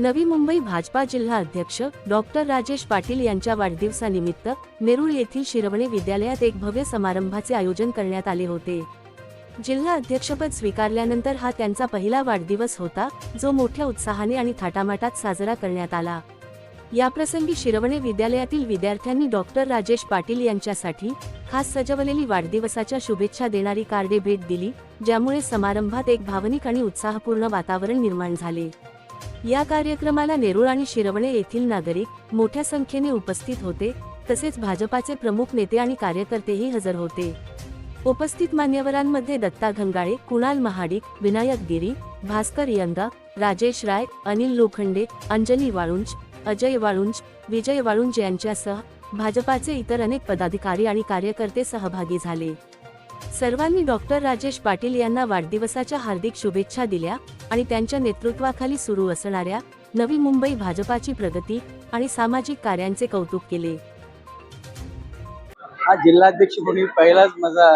नवी मुंबई भाजपा जिल्हा अध्यक्ष डॉक्टर राजेश पाटील यांच्या वाढदिवसानिमित्त नेरूळ येथील शिरवणे विद्यालयात एक भव्य समारंभाचे आयोजन करण्यात आले होते. जिल्हा अध्यक्षपद स्वीकारल्यानंतर हा त्यांचा पहिला वाढदिवस होता जो मोठ्या उत्साहाने आणि थाटामाटात साजरा करण्यात आला. याप्रसंगी शिरवणे विद्यालयातील विद्यार्थ्यांनी डॉक्टर राजेश पाटील यांच्यासाठी खास सजवलेली वाढदिवसाच्या शुभेच्छा देणारी कार्डे भेट दिली ज्यामुळे समारंभात एक भावनिक आणि उत्साहपूर्ण वातावरण निर्माण झाले. या कार्यक्रमाला नेरूळ आणि शिरवणे येथील नागरिक मोठ्या संख्येने उपस्थित होते तसेच भाजपाचे प्रमुख नेते आणि कार्यकर्तेही हजर होते. उपस्थित मान्यवरांमध्ये दत्ता घंगाळे कुणाल महाडिक विनायक गिरी भास्कर यंगा राजेश राय अनिल लोखंडे अंजली वाळुंज अजय वाळुंज विजय वाळुंज यांच्यासह भाजपाचे इतर अनेक पदाधिकारी आणि कार्यकर्ते सहभागी झाले. सर्वांनी डॉक्टर राजेश पाटील यांना वाढदिवसाच्या हार्दिक शुभेच्छा दिल्या आणि त्यांच्या नेतृत्वाखाली सुरू असणाऱ्या नवी मुंबई भाजपाची प्रगती आणि सामाजिक कार्यांचे कौतुक केले. हा जिल्हाध्यक्ष म्हणून पहिलाच माझा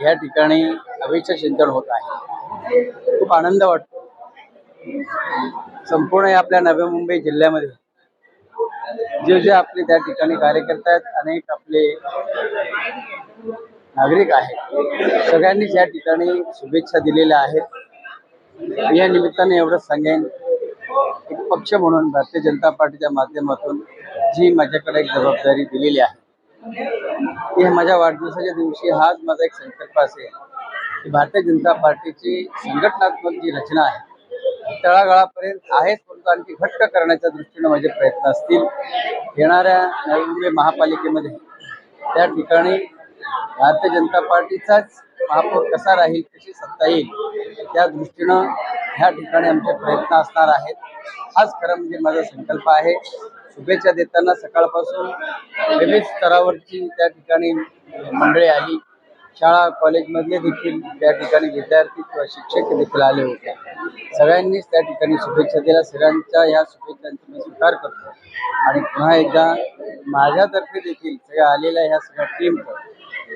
या ठिकाणी अभेच्छा चिंतन होत आहे. खूप आनंद वाटतो. संपूर्ण आपल्या नवी मुंबई जिल्ह्यामध्ये जे जे आपले त्या ठिकाणी कार्यकर्ते आहेत अनेक आपले नागरिक आहेत. सगळ्यांनीच या ठिकाणी शुभेच्छा दिलेल्या आहेत. या निमित्ताने एवढंच सांगेन एक पक्ष म्हणून भारतीय जनता पार्टीच्या माध्यमातून जी माझ्याकडे एक जबाबदारी दिलेली आहे ती माझ्या वाढदिवसाच्या दिवशी हाच माझा एक संकल्प असेल की भारतीय जनता पार्टीची संघटनात्मक जी रचना आहे तळागाळापर्यंत आहेच परंतु आणखी घट्ट करण्याच्या दृष्टीने माझे प्रयत्न असतील. येणाऱ्या नवी मुंबई महापालिकेमध्ये त्या ठिकाणी भारतीय जनता पार्टीचाच महापौर कसा राहील कशी सत्ता येईल त्या दृष्टीनं ह्या ठिकाणी आमचे प्रयत्न असणार आहेत. हाच खरं म्हणजे माझा संकल्प आहे. शुभेच्छा देताना सकाळपासून विविध स्तरावरची त्या ठिकाणी मंडळी आली. शाळा कॉलेजमधले देखील त्या ठिकाणी विद्यार्थी किंवा शिक्षक देखील आले होते. सगळ्यांनीच त्या ठिकाणी शुभेच्छा दिल्या. सगळ्यांच्या या शुभेच्छांचा मी स्वीकार करतो. आणि पुन्हा एकदा माझ्यातर्फे देखील सगळ्या आलेल्या ह्या सगळ्या टीमचं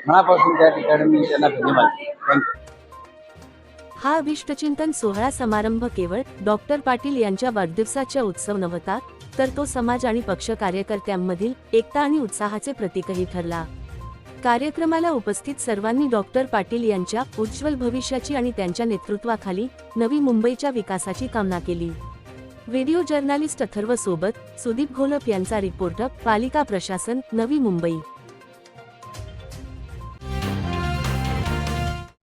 मनापासून त्या ठिकाणी मी त्यांना धन्यवाद. थँक्यू हा अभिष्टचिंतन सोहळा समारंभ केवळ डॉक्टर पाटील यांच्या वाढदिवसाच्या उत्सव नव्हता तर तो समाज आणि पक्ष कार्यकर्त्यांमधील एकता आणि उत्साहाचे प्रतीकही ठरला. कार्यक्रमाला उपस्थित सर्वांनी डॉक्टर पाटील यांच्या उज्ज्वल भविष्याची आणि त्यांच्या नेतृत्वाखाली नवी मुंबईच्या विकासाची कामना केली. व्हिडिओ जर्नालिस्ट अथर्व सोबत सुदीप घोलप यांचा रिपोर्टर पालिका प्रशासन नवी मुंबई.